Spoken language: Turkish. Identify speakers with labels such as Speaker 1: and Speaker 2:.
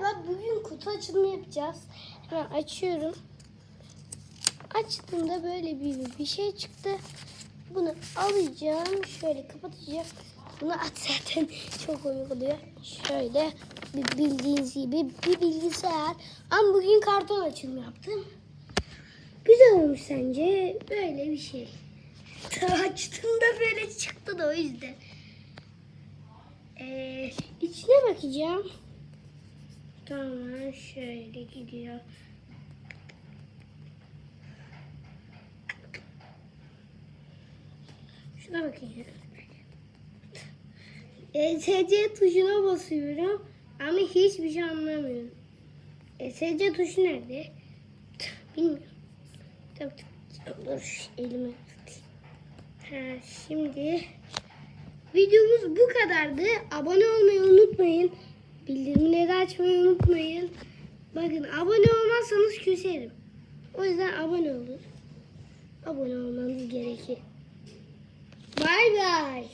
Speaker 1: Merhaba, bugün kutu açılımı yapacağız. Hemen açıyorum. Açtığımda böyle bir, bir şey çıktı. Bunu alacağım, şöyle kapatacağım. Bunu aç zaten çok oluyor. Şöyle bir bildiğiniz gibi bir bilgisayar. Ama bugün karton açılımı yaptım. Güzel olmuş sence? Böyle bir şey. Açtığımda böyle çıktı da o yüzden. Ee, içine bakacağım. Tamam şöyle gidiyor. Şuna bakayım. ESC tuşuna basıyorum ama hiçbir şey anlamıyorum. ESC tuşu nerede? Bilmiyorum. Tabii, tabii. Dur elime. Ha, şimdi videomuz bu kadardı. Abone olmayı unutmayın. Bildirimleri açmayı unutmayın. Bakın abone olmazsanız küserim. O yüzden abone olun. Abone olmanız gerekir. Bay bay.